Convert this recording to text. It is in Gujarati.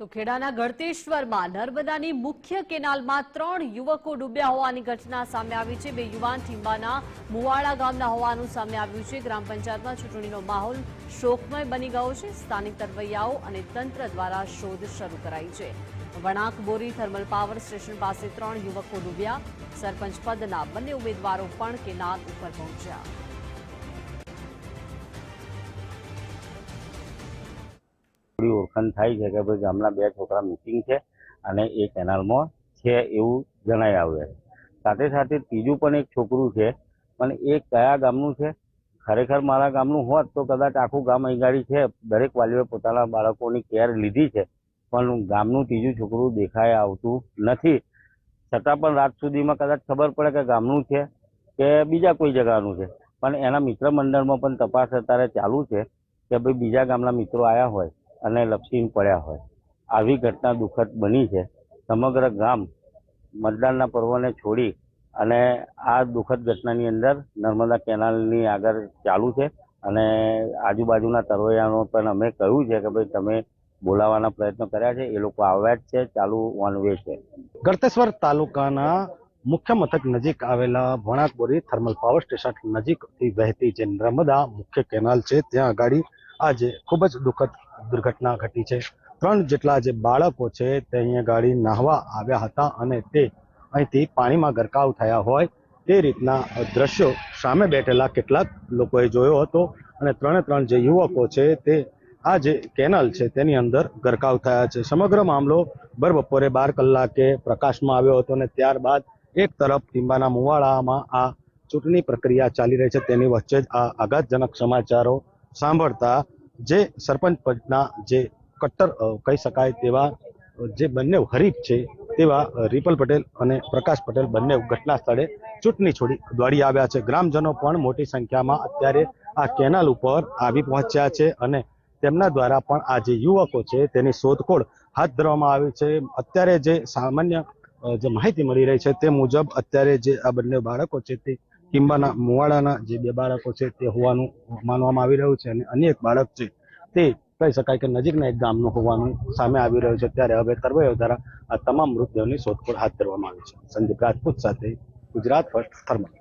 તો ખેડાના ગળતેશ્વરમાં નર્મદાની મુખ્ય કેનાલમાં ત્રણ યુવકો ડૂબ્યા હોવાની ઘટના સામે આવી છે. બે યુવાન થીંબાના મુવાડા ગામના હોવાનું સામે આવ્યું છે. ગ્રામ પંચાયતમાં ચૂંટણીનો માહોલ શોકમય બની ગયો છે. સ્થાનિક તરવૈયાઓ અને તંત્ર દ્વારા શોધ શરૂ કરાઈ છે. વણાક બોરી થર્મલ પાવર સ્ટેશન પાસે ત્રણ યુવકો ડૂબ્યા. સરપંચ પદના બંને ઉમેદવારો પણ કેનાલ ઉપર પહોંચ્યા. થોડી ઓળખાણ થાય છે કે ભાઈ ગામના બે છોકરા મિસિંગ છે અને એ કેનાલમાં છે એવું જણાઈ આવે છે. સાથે સાથે ત્રીજું પણ એક છોકરું છે, પણ એ કયા ગામનું છે? ખરેખર મારા ગામનું હોત તો કદાચ આખું ગામ અહીંગાડી છે. દરેક વાલીઓએ પોતાના બાળકોની કેર લીધી છે, પણ ગામનું ત્રીજું છોકરું દેખાય આવતું નથી. છતાં પણ રાત સુધીમાં કદાચ ખબર પડે કે ગામનું છે કે બીજા કોઈ જગાનું છે. પણ એના મિત્ર મંડળમાં પણ તપાસ અત્યારે ચાલુ છે કે ભાઈ બીજા ગામના મિત્રો આવ્યા હોય. અને લપસીને પડ્યા હોય. આવી ઘટના દુઃખદ બની છે. સમગ્ર ગામ મતદાનના પર્વને છોડી અને આ દુઃખદ ઘટનાની અંદર નર્મદા કેનાલની આગળ ચાલુ છે અને આજુબાજુના તરવૈયાનો પણ અમે કહ્યું છે કે ભાઈ તમે બોલાવવાના પ્રયત્નો કર્યા છે. એ લોકો આવ્યા જ છે. ચાલુ વન વે છે. ગળતેશ્વર તાલુકાના મુખ્ય મથક નજીક આવેલા વણાકબોરી થર્મલ પાવર સ્ટેશન નજીકથી વહેતી જે નર્મદા મુખ્ય કેનાલ છે, ત્યાં આગળ આજે ખૂબ જ દુઃખદ દુર્ઘટના ઘટી છે. ત્રણ જેટલા જે બાળકો છે તે અહીંયા ગાડી નાહવા આવ્યા હતા અને તે અહીંથી પાણીમાં ગરકાવ થયા હોય તે રીતના દ્રશ્યો સામે બેઠેલા કેટલાક લોકોએ જોયો હતો અને ત્રણે ત્રણ જે યુવકો છે તે આ જે કેનાલ છે તેની અંદર ગરકાવ થયા છે. સમગ્ર મામલો બપોરે બાર કલાકે પ્રકાશમાં આવ્યો હતો અને ત્યારબાદ એક તરફ ટીંબાના મુવાડામાં આ ચૂંટણી પ્રક્રિયા ચાલી રહી છે. તેની વચ્ચે જ આ આઘાતજનક સમાચારો સાંભળતા જે સરપંચ પદના જે કટ્ટર કહી શકાય તેવા જે બંને હરીફ છે તેવા રિપલ પટેલ અને પ્રકાશ પટેલ બંને ઘટના સ્થળે ચૂંટણી છોડી દોડી આવ્યા છે. ગ્રામજનો પણ મોટી સંખ્યામાં અત્યારે આ કેનાલ ઉપર આવી પહોંચ્યા છે અને તેમના દ્વારા પણ આ જે યુવકો છે તેની શોધખોળ હાથ ધરવામાં આવી છે. અત્યારે જે સામાન્ય જે માહિતી મળી રહી છે તે મુજબ અત્યારે જે આ બંને બાળકો છે તે કિંબાના મુવાડાના જે બે બાળકો છે તે હોવાનું માનવામાં આવી રહ્યું છે અને અન્ય એક બાળક છે તે કહી શકાય કે નજીકના એક ગામનું હોવાનું સામે આવી રહ્યું છે. ત્યારે હવે તરવૈયો દ્વારા આ તમામ મૃતદેહોની શોધખોળ હાથ ધરવામાં આવી છે. સંદીપ રાજપૂત સાથે ગુજરાત ફર્સ્ટ થર્મલ.